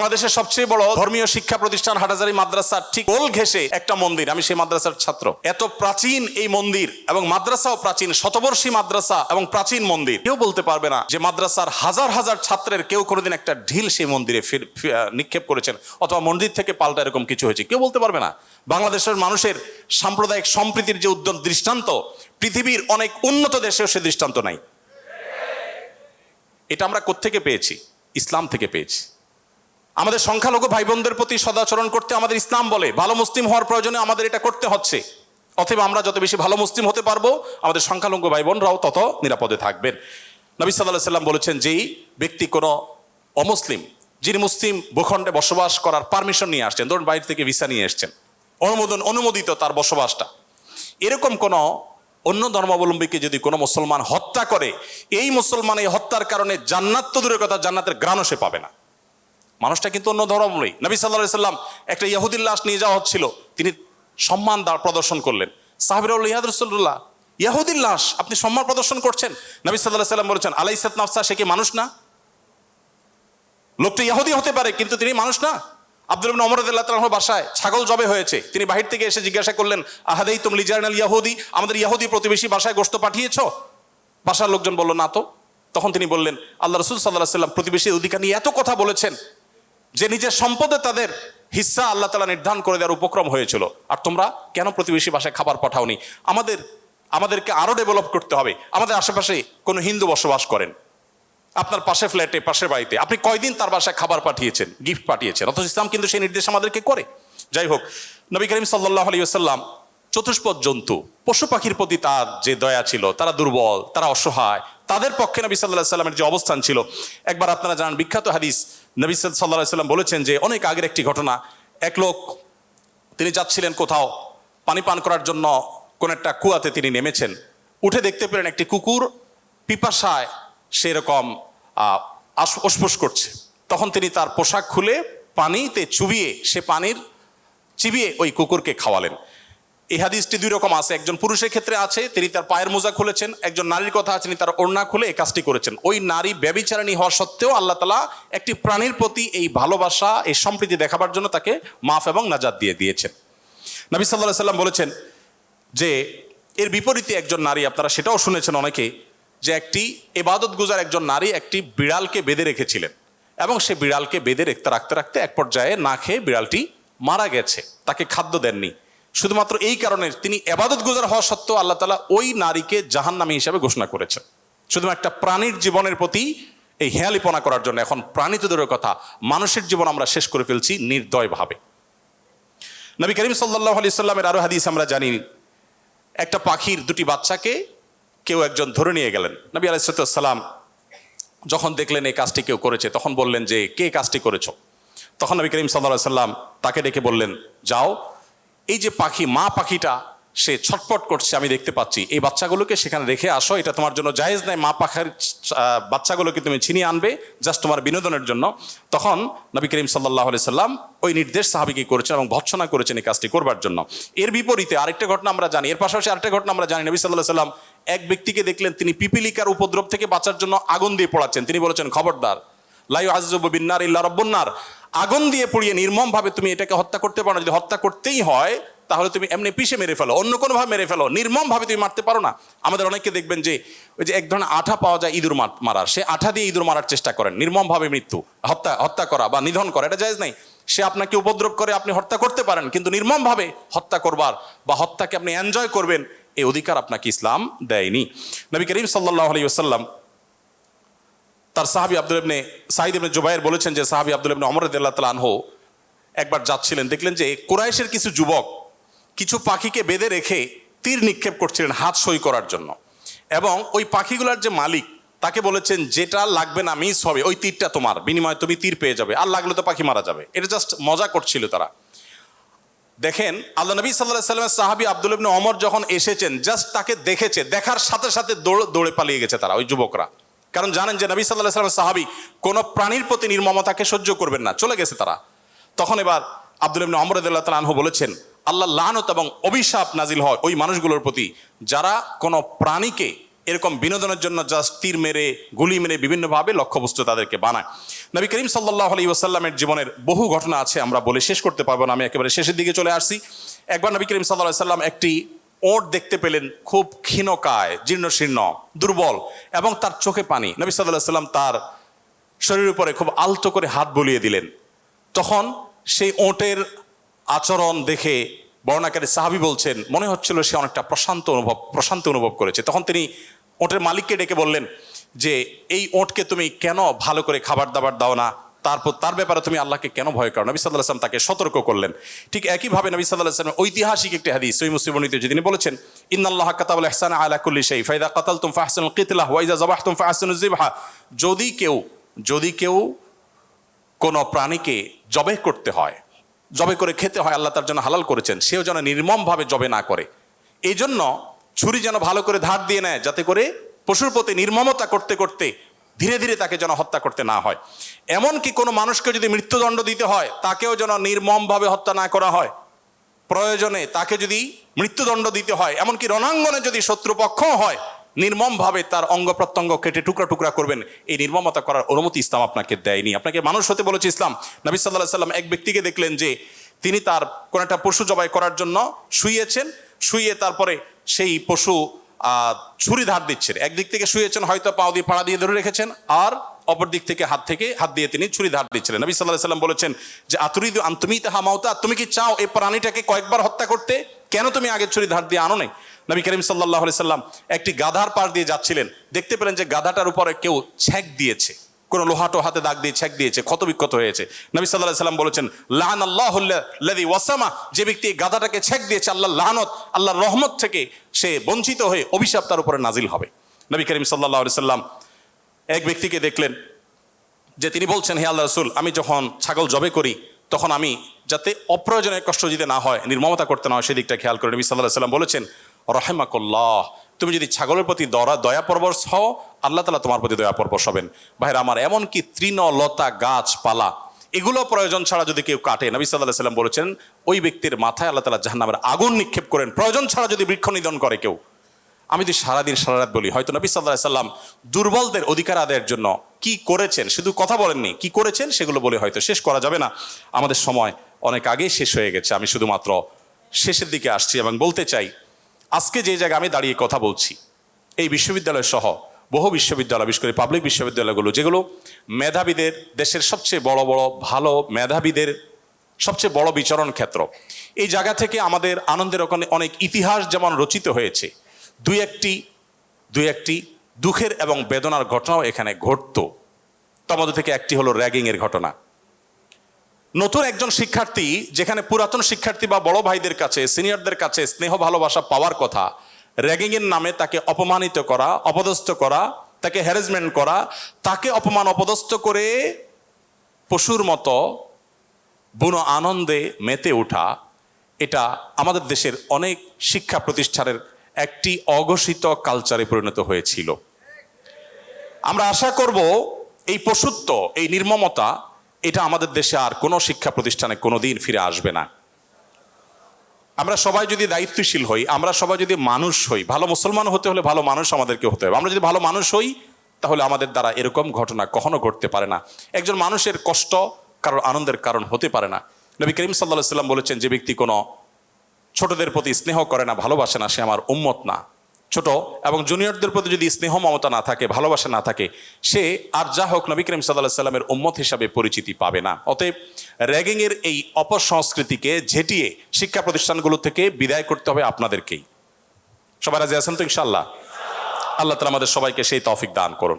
বাংলাদেশের সবচেয়ে বড় ধর্মীয় শিক্ষা প্রতিষ্ঠান হাটাজারি মাদ্রাসার ঠিক গোল ঘেসে একটা মন্দির, আমি সেই মাদ্রাসার ছাত্র। এত প্রাচীন এই মন্দির এবং মাদ্রাসাও প্রাচীন, শতবর্ষী মাদ্রাসা এবং প্রাচীন মন্দির। কেউ বলতে পারবে না যে মাদ্রাসার হাজার হাজার ছাত্রের কেউ কোনোদিন একটা ঢিল সেই মন্দিরে নিক্ষেপ করেছেন অথবা মন্দির থেকে পাল্টা এরকম কিছু হয়েছে। কেউ বলতে পারবে না। বাংলাদেশের মানুষের সাম্প্রদায়িক সম্প্রীতির যে উদ্যম দৃষ্টান্ত, পৃথিবীর অনেক উন্নত দেশেও সে দৃষ্টান্ত নাই। এটা আমরা কোত্থেকে পেয়েছি? ইসলাম থেকে পেয়েছি। আমাদের সংখ্যালঘু ভাই বোনদের প্রতি সদাচরণ করতে আমাদের ইসলাম বলে। ভালো মুসলিম হওয়ার প্রয়োজনে আমাদের এটা করতে হচ্ছে। অথবা আমরা যত বেশি ভালো মুসলিম হতে পারব, আমাদের সংখ্যালঘু ভাই বোনরাও তত নিরাপদে থাকবেন। নবী সাল্লাহ সাল্লাম বলেছেন যেই ব্যক্তি কোনো অমুসলিম, যিনি মুসলিম ভূখণ্ডে বসবাস করার পারমিশন নিয়ে আসছেন, ধরুন বাইরে থেকে ভিসা নিয়ে এসছেন, অনুমোদন, অনুমোদিত তার বসবাসটা, এরকম কোন অন্য ধর্মাবলম্বীকে যদি কোনো মুসলমান হত্যা করে, এই মুসলমান এই হত্যার কারণে জান্নাত তো দূরের কথা, জান্নাতের গ্রাণও সে পাবে না। মানুষটা কিন্তু অন্য ধর্মাবলম্বী নবী সাল্লাহ সাল্লাম একটা ইয়াহুদির লাশ নিয়ে যাওয়া হচ্ছিল। তিনি সম্মান দাঁড় প্রদর্শন করলেন। সাহাবির ইহাদ রসুল্লাহ ইয়াহুদির লাশ আপনি সম্মান প্রদর্শন করছেন? নবী সাল্লাহ সাল্লাম বলেছেন আলাই সাত নাফসা সে কি মানুষ না? লোকটা ইয়াহুদি হতে পারে, কিন্তু তিনি মানুষ না। আব্দুল তাআলার বাসায় ছাগল জবে হয়েছে। তিনি বাহির থেকে এসে জিজ্ঞাসা করলেন আহাদেই তুম লিজারনাল ইয়াহুদি আমাদের ইয়াহুদি প্রতিবেশী বাসায় গোশত পাঠিয়েছো? বাসার লোকজন বলল, না তো। তখন তিনি বললেন, আল্লাহ রসুল সাল্লাহ সাল্লাম প্রতিবেশীর অধিকার নিয়ে এত কথা বলেছেন। যে নিজের সম্পদে তাদের হিস্সা আল্লাহ তালা নির্ধারণ করে দেওয়ার উপক্রম হয়েছিল। আর তোমরা কেন প্রতিবেশী বাসায় খাবার পাঠাওনি? আমাদের, আমাদেরকে আরও ডেভেলপ করতে হবে। আমাদের আশেপাশে কোনো হিন্দু বসবাস করেন। আপনার পাশে ফ্ল্যাটে পাশের বাড়িতে। আপনি কয়দিন তার বাসায় খাবার পাঠিয়েছেন গিফট পাঠিয়েছেন? অথচ ইসলাম কিন্তু সেই নির্দেশ আমাদেরকে করে। যাই হোক, নবী করিম সাল্লাহ আলী আসাল্লাম চতুষ্পদ জন্তু, পশু পাখির প্রতি তার যে দয়া ছিল, তারা দুর্বল, তারা অসহায়, তাদের পক্ষে নবী সাল্লাহ সাল্লামের যে অবস্থান ছিল, একবার আপনারা জানান বিখ্যাত হাদিস নবী সাল্লাহ সাল্লাম বলেছেন যে, অনেক আগের একটি ঘটনা। এক লোক, তিনি যাচ্ছিলেন কোথাও, পানি পান করার জন্য কোন একটা কুয়াতে তিনি নেমেছেন। উঠে দেখতে পেলেন একটি কুকুর পিপাসায় সেরকম অস্পোস করছে। তখন তিনি তার পোশাক খুলে পানিতে চুবিয়ে, সে পানির চিবিয়ে ওই কুকুরকে খাওয়ালেন। এই হাদিসটি দুই রকম আছে। একজন পুরুষের ক্ষেত্রে আছে, তিনি তার পায়ের মোজা খুলেছেন। একজন নারীর কথা আছে, তিনি তার ওড়না খুলে এই কাজটি করেছেন। ওই নারী ব্যবিচারণী হওয়া সত্ত্বেও আল্লাহ তালা একটি প্রাণীর প্রতি এই ভালোবাসা, এই সম্প্রীতি দেখাবার জন্য তাকে মাফ এবং নাজাদ দিয়ে দিয়েছেন। নবী সাল্লাহ সাল্লাম বলেছেন যে, এর বিপরীতে একজন নারী, আপনারা সেটাও শুনেছেন অনেকে, যে একটি এবাদত গুজার একজন নারী একটি বিড়ালকে বেঁধে রেখেছিলেন এবং সে বিড়ালকে বেঁধে রাখতে রাখতে রাখতে এক পর্যায়ে না খেয়ে বিড়ালটি মারা গেছে। তাকে খাদ্য দেননি। শুধুমাত্র এই কারণে তিনি এবাদত গুজার হওয়া সত্ত্বেও আল্লাহ তালা ওই নারীকে জাহান্নামী হিসাবে ঘোষণা করেছেন। শুধু একটা প্রাণীর জীবনের প্রতি এই হেয়ালিপনা করার জন্য এখন প্রাণী তো দূরের কথা, মানুষের জীবন আমরা শেষ করে ফেলছি নির্দয়ভাবে। নবী করিম সাল্লাহ আলি সাল্লামের আরও হাদিস আমরা জানি, একটা পাখির দুটি বাচ্চাকে কেউ একজন ধরে নিয়ে গেলেন। নবী আলাইসালাম যখন দেখলেন এই কাজটি কেউ করেছে, তখন বললেন যে, কে কাজটি করেছ? তখন নবী করিম সাল্লাহ সাল্লাম তাকে ডেকে বললেন, যাও এই যে পাখি, মা পাখিটা, সে ছটপট করছে, আমি দেখতে পাচ্ছি। এই বাচ্চাগুলোকে সেখানে রেখে আসো, এটা তোমার জন্য জায়েজ নাই। মা পাখার বাচ্চাগুলোকে তুমি ছিনিয়ে আনবে জাস্ট তোমার বিনোদনের জন্য। তখন নবী করিম সাল্লাহ সাল্লাম ওই নির্দেশ সাহাবিকে করেছেন এবং ভৎসনা করেছেন এই কাজটি করবার জন্য। এর বিপরীতে আরেকটা ঘটনা আমরা জানি, এর পাশাপাশি আরেকটা ঘটনা আমরা জানি, নবী সাল্লাহ সাল্লাম এক ব্যক্তিকে দেখলেন, তিনি পিপিলিকার উপদ্রব থেকে বাঁচার জন্য আগুন দিয়ে পড়াচ্ছেন। তিনি বলেছেন, খবরদার লাই আজিজবিন্নার ইল্লা রব্বন্নার আগুন দিয়ে পুড়িয়ে নির্মমভাবে তুমি এটাকে হত্যা করতে পারো যদি হত্যা করতেই হয়, তাহলে তুমি এমনি পিষে মেরে ফেলো, অন্য কোনোভাবে মেরে ফেলো। নির্মমভাবে তুমি মারতে পারো না। আমাদের অনেকে দেখবেন যে, ওই যে এক ধরনের আঠা পাওয়া যায় ইঁদুর মারার। সে আঠা দিয়ে ইঁদুর মারার চেষ্টা করেন। নির্মমভাবে মৃত্যু, হত্যা হত্যা করা বা নিধন করা, এটা জায়েজ নাই। সে আপনাকে উপদ্রব করে, আপনি হত্যা করতে পারেন, কিন্তু নির্মমভাবে হত্যা করবার বা হত্যাকে আপনি এনজয় করবেন এই অধিকার আপনাকে ইসলাম দেয়নি। নবী করিম সাল্লাহ আলী তার সাহাবি আব্দুল ইবনে সাহিদ ইবনে জুবাইর বলেছেন যে সাহাবি আব্দুল ইবনে অমর রাদিয়াল্লাহু তাআলা আনহু একবার যাচ্ছিলেন, দেখলেন যে কুরাইশের কিছু যুবক কিছু পাখিকে বেঁধে রেখে তীর নিক্ষেপ করছিলেন হাত সই করার জন্য। এবং ওই পাখিগুলোর যে মালিক, তাকে বলেছেন, যেটা লাগবে না মিস হবে। ওই তীরটা তোমার। বিনিময়ে তুমি তীর পেয়ে যাবে। আর লাগলে তো পাখি মারা যাবে। এটা জাস্ট মজা করছিল তারা। দেখেন, আল্লাহ নবী সাল্লাহ সাল্লামের সাহাবি আব্দুল ইবনে অমর যখন এসেছেন জাস্ট তাকে দেখেছে, দেখার সাথে সাথে দৌড়ে পালিয়ে গেছে তারা, ওই যুবকরা। কারণ জানেন যে নবী সাল্লাহ সাল্লামের সাহাবি কোনো প্রাণীর প্রতি নির্মমতাকে সহ্য করবেন না। চলে গেছে তারা। তখন এবার আব্দুল ইবনে অমর আল্লাহ তালা আনহু বলেছেন, আল্লাহ লানত এবং অভিশাপ নাজিল হয় ওই মানুষগুলোর প্রতি যারা কোনো প্রাণীকে এরকম বিনোদনের জন্য জাস্ট তীর মেরে, গুলি মেরে বিভিন্নভাবে লক্ষ্যবস্তু তাদেরকে বানায়। নবী করিম সাল্লাহ আলী ওসাল্লামের জীবনের বহু ঘটনা আছে, আমরা বলে শেষ করতে পারব না, আমি একেবারে শেষের দিকে চলে আসছি। একবার নবী করিম সাল্লাহ সাল্লাম একটি ওট দেখতে পেলেন খুব ক্ষীণকায় জীর্ণ শীর্ণ দুর্বল, এবং তার চোখে পানি। নবী সাল্লাহ সাল্লাম তার শরীরের উপরে খুব আলতো করে হাত বুলিয়ে দিলেন। তখন সেই ওটের আচরণ দেখে বর্ণাকারী সাহাবি বলছেন, মনে হচ্ছিল সে অনেকটা প্রশান্ত অনুভব প্রশান্ত অনুভব করেছে। তখন তিনি ওটের মালিককে ডেকে বললেন যে, এই ওটকে তুমি কেন ভালো করে খাবার দাবার দাও না? তারপর তার ব্যাপারে তুমি আল্লাহকে কেন ভয় করো? নবী সাল্লাহ আসলাম তাকে সতর্ক করলেন। ঠিক একইভাবে নবী সাল্লাহ আসলাম ঐতিহাসিক একটি হাদিস সই মুসলিম যে তিনি বলেছেন, ইন্নাল্লাহ কাতাবুল ইহসান আলা কুল্লি ফাইদা কাতালতুম ফাহসানুল কিতলাহ ওয়াইজা জাবাহতুম ফাহসানুজ জিবহা যদি কেউ যদি কেউ কোনো প্রাণীকে জবে করতে হয় জবে করে খেতে হয়, আল্লাহ তার জন্য হালাল করেছেন, সেও যেন নির্মমভাবে জবে না করে। এই জন্য ছুরি যেন ভালো করে ধার দিয়ে নেয়, যাতে করে পশুর প্রতি নির্মমতা করতে করতে ধীরে ধীরে তাকে যেন হত্যা করতে না হয়। এমনকি কোনো মানুষকে যদি মৃত্যুদণ্ড দিতে হয়, তাকেও যেন নির্মমভাবে হত্যা না করা হয়। প্রয়োজনে তাকে যদি মৃত্যুদণ্ড দিতে হয়, এমনকি রণাঙ্গনে যদি শত্রুপক্ষ হয়, নির্মমভাবে তার অঙ্গ প্রত্যঙ্গ কেটে টুকরা টুকরা করবেন, এই নির্মমতা করার অনুমতি ইসলাম আপনাকে দেয়নি। আপনাকে মানুষ হতে বলেছে ইসলাম। নবী সাল্লাহ সাল্লাম এক ব্যক্তিকে দেখলেন যে, তিনি তার কোনো একটা পশু জবাই করার জন্য শুয়েছেন, শুয়ে তারপরে সেই পশু ছুরি ধার দিচ্ছেন। একদিক থেকে শুয়েছেন, হয়তো পাও দিয়ে পাড়া দিয়ে ধরে রেখেছেন, আর অপর দিক থেকে হাত থেকে, হাত দিয়ে তিনি ছুরি ধার দিচ্ছিলেন। নবী সাল্লাহ সাল্লাম বলেছেন যে, আতুরিদ তুমি তাহা মাওতা তুমি কি চাও এই প্রাণীটাকে কয়েকবার হত্যা করতে? কেন তুমি আগে ছুরি ধার দিয়ে আনো নাই? নবী করিম সাল্লাহ সাল্লাম একটি গাধার পাড় দিয়ে যাচ্ছিলেন। দেখতে পেলেন যে গাধাটার উপরে কেউ ছ্যাক দিয়েছে। কোনো লোহাটো হাতে দাগ দিয়ে ছ্যাক দিয়েছে ক্ষত বিক্ষত হয়েছে। নবী সাল্লাহ সাল্লাম বলেছেন লাহান আল্লাহ লাদি ওয়াসামা যে ব্যক্তি এই গাধাটাকে ছ্যাক দিয়েছে আল্লাহ লাহানত আল্লাহর রহমত থেকে সে বঞ্চিত হয়ে অভিশাপ তার উপরে নাজিল হবে। নবী করিম সাল্লাহ সাল্লাম এক ব্যক্তিকে দেখলেন, যে তিনি বলছেন, হে আল্লাহ রসুল, আমি যখন ছাগল জবে করি, তখন আমি যাতে অপ্রয়োজনীয় কষ্ট দিতে না হয়, নির্মমতা করতে না হয়, সেদিকটা খেয়াল করে নবী সাল্লাহ সাল্লাম বলেছেন রহেমাকল্লাহ, তুমি যদি ছাগলের প্রতি দরা দয়া পরবশ হও, আল্লাহ তালা তোমার প্রতি দয়া পরবশ হবেন। ভাইরা, আমার এমনকি তৃণ লতা গাছপালা, এগুলো প্রয়োজন ছাড়া যদি কেউ কাটে? নবী সাল্লাহ সাল্লাম বলেছেন, ওই ব্যক্তির মাথায় আল্লাহ তালা জাহান্নামের আগুন নিক্ষেপ করেন। প্রয়োজন ছাড়া যদি বৃক্ষ নিধন করে কেউ। আমি যদি সারাদিন, সারা রাত বলি, হয়তো নবী সাল্লাহ সাল্লাম দুর্বলদের অধিকার আদায়ের জন্য কি করেছেন? শুধু কথা বলেননি, কি করেছেন সেগুলো বলে হয়তো শেষ করা যাবে না। আমাদের সময় অনেক আগেই শেষ হয়ে গেছে। আমি শুধুমাত্র শেষের দিকে আসছি এবং বলতে চাই আজকে যে জায়গায় আমি দাঁড়িয়ে কথা বলছি, এই বিশ্ববিদ্যালয় সহ বহু বিশ্ববিদ্যালয়, বিশেষ করে পাবলিক বিশ্ববিদ্যালয়গুলো, যেগুলো মেধাবীদের দেশের সবচেয়ে বড় বড়, ভালো মেধাবীদের সবচেয়ে বড় বিচরণ ক্ষেত্র। এই জায়গা থেকে আমাদের আনন্দের ওখানে অনেক ইতিহাস যেমন রচিত হয়েছে, দুই একটি দুই একটি দুঃখের এবং বেদনার ঘটনাও এখানে ঘটতো। মধ্যে থেকে একটি হলো র্যাগিংয়ের ঘটনা। নতুন একজন শিক্ষার্থী যেখানে পুরাতন শিক্ষার্থী বা বড় ভাইদের কাছে, সিনিয়রদের কাছে স্নেহ, ভালোবাসা পাওয়ার কথা র্যাগিংয়ের নামে তাকে অপমানিত করা, অপদস্থ করা, তাকে হ্যারাসমেন্ট করা, তাকে অপমান অপদস্থ করে পশুর মতো বুনো আনন্দে মেতে ওঠা, এটা আমাদের দেশের অনেক শিক্ষা প্রতিষ্ঠানের একটি অঘোষিত কালচারে পরিণত হয়েছিল। আমরা আশা করব এই পশুত্ব, এই নির্মমতা এটা আমাদের দেশে আর কোনো শিক্ষা প্রতিষ্ঠানে কোনোদিন ফিরে আসবে না। আমরা সবাই যদি দায়িত্বশীল হই, আমরা সবাই যদি মানুষ হই, ভালো মুসলমান হতে হলে ভালো মানুষ আমাদেরকে হতে হবে। আমরা যদি ভালো মানুষ হই, তাহলে আমাদের দ্বারা এরকম ঘটনা কখনো ঘটতে পারে না। একজন মানুষের কষ্ট কারোর আনন্দের কারণ হতে পারে না। নবী করিম সাল্লাহ সাল্লাম বলেছেন, যে ব্যক্তি কোনো ছোটদের প্রতি স্নেহ করে না, ভালোবাসে না, সে আমার উম্মত না। ছোট এবং জুনিয়রদের প্রতি যদি স্নেহ মমতা না থাকে, ভালোবাসা না থাকে, সে আর যা হোক নবী করিম সাল্লাহ সাল্লামের উম্মত হিসাবে পরিচিতি পাবে না। অতএব র্যাগিংয়ের এই অপসংস্কৃতিকে ঝেটিয়ে শিক্ষা প্রতিষ্ঠানগুলো থেকে বিদায় করতে হবে আপনাদেরকেই। সবাই রাজি আছেন তো ইনশাল্লাহ আল্লাহ তালা আমাদের সবাইকে সেই তফিক দান করুন।